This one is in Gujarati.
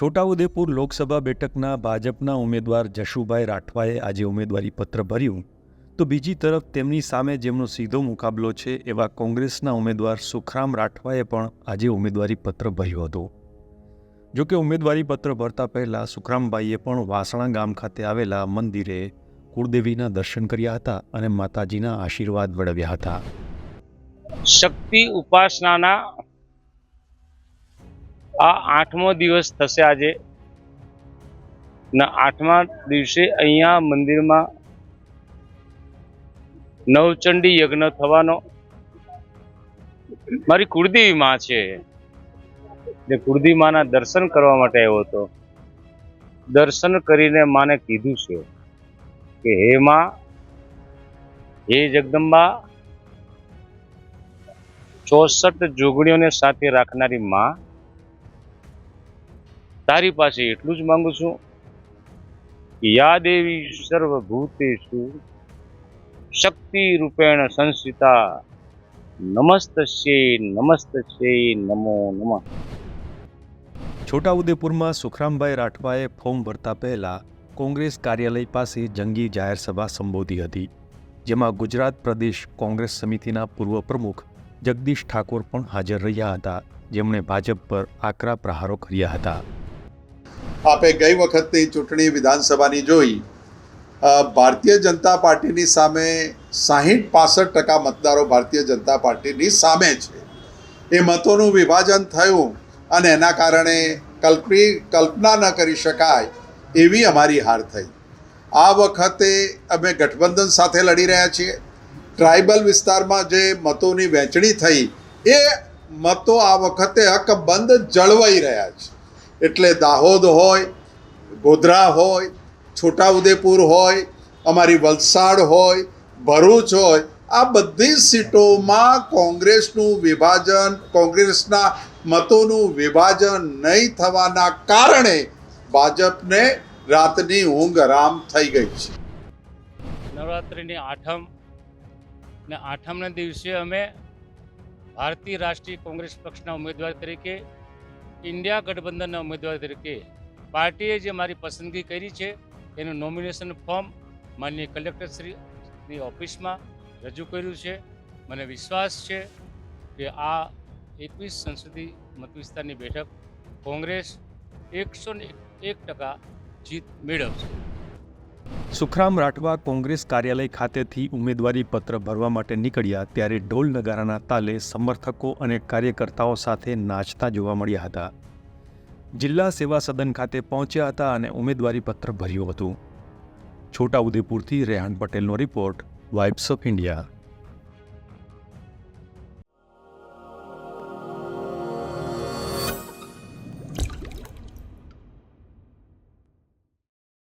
છોટાઉદેપુર લોકસભા બેઠકના ભાજપના ઉમેદવાર જશુભાઈ રાઠવાએ આજે ઉમેદવારી પત્ર ભર્યું. તો બીજી તરફ તેમની સામે જેમનો સીધો મુકાબલો છે એવા કોંગ્રેસના ઉમેદવાર સુખરામ રાઠવાએ પણ આજે ઉમેદવારી પત્ર ભર્યું હતું. જોકે ઉમેદવારી પત્ર ભરતા પહેલા સુખરામભાઈએ પણ વાસણા ગામ ખાતે આવેલા મંદિરે કુળદેવીના દર્શન કર્યા હતા અને માતાજીના આશીર્વાદ મેળવ્યા હતા. શક્તિ ઉપાસનાના આ આઠમો દિવસ થશે આજે. ને આઠમા દિવસે અહીંયા મંદિરમાં નવચંડી યજ્ઞ થવાનો. મારી કુળદેવી માં છે. ને કુળદેવી માના દર્શન કરવા માટે આવ્યો હતો. દર્શન કરીને માને કીધું છે કે, હે માં, હે જગદંબા, ચોસઠ જોગણીઓને સાથે રાખનારી માં તારી પાસે એટલું જ માંગુ છું યા દેવી સર્વભૂતેષુ શક્તિ રૂપેણ સંસ્થિતા નમસ્તસ્યે નમસ્તસ્યે નમો નમ. છોટાઉદેપુરમાં સુખરામભાઈ રાઠવાએ ફોર્મ ભરતા પહેલા કોંગ્રેસ કાર્યાલય પાસે જંગી જાહેર સભા સંબોધી હતી, જેમાં ગુજરાત પ્રદેશ કોંગ્રેસ સમિતિના પૂર્વ પ્રમુખ જગદીશ ઠાકોર પણ હાજર રહ્યા હતા, જેમણે ભાજપ પર આકરા પ્રહારો કર્યા હતા. આપે ગઈ વખતની ચૂંટણી વિધાનસભાની જોઈ ભારતીય જનતા પાર્ટીની સામે સાહીઠ પાસઠ ટકા મતદારો ભારતીય જનતા પાર્ટીની સામે છે. એ મતોનું વિભાજન થયું અને એના કારણે કલ્પી, કલ્પના ન કરી શકાય એવી અમારી હાર થઈ. આ વખતે અમે ગઠબંધન સાથે લડી રહ્યા છીએ. ટ્રાઇબલ વિસ્તારમાં જે મતોની વહેંચણી થઈ, એ મતો આ વખતે હકબંધ જળવાઈ રહ્યા છે. એટલે દાહોદ હોય, ગોધરા હોય, છોટાઉદેપુર હોય, અમારી વલસાડ હોય, ભરૂચ હોય, આ બધી સીટોમાં કોંગ્રેસનું વિભાજન, કોંગ્રેસના મતોનું વિભાજન નહીં થવાના કારણે ભાજપને રાતની ઊંઘ હરામ થઈ ગઈ છે. નવરાત્રિની આઠમ ને આઠમના દિવસે અમે ભારતીય રાષ્ટ્રીય કોંગ્રેસ પક્ષના ઉમેદવાર તરીકે ઇન્ડિયા ગઠબંધનના ઉમેદવાર તરીકે પાર્ટીએ જે મારી પસંદગી કરી છે, એનું નોમિનેશન ફોર્મ માનનીય કલેક્ટરશ્રીની ઓફિસમાં રજૂ કર્યું છે. મને વિશ્વાસ છે કે આ એકવીસ સંસદીય મતવિસ્તારની બેઠક કોંગ્રેસ એકસો એક ટકા જીત મેળવશે. સુખરામ રાઠવા કોંગ્રેસ કાર્યાલય ખાતેથી ઉમેદવારી પત્ર ભરવા માટે નીકળ્યા ત્યારે ઢોલ નગારાના તાલે સમર્થકો અને કાર્યકર્તાઓ સાથે નાચતા જોવા મળ્યા હતા. જિલ્લા સેવા સદન ખાતે પહોંચ્યા હતા અને ઉમેદવારી પત્ર ભર્યું હતું. છોટાઉદેપુરથી રેહાન પટેલનો રિપોર્ટ, વાઇબ્સ ઓફ ઇન્ડિયા.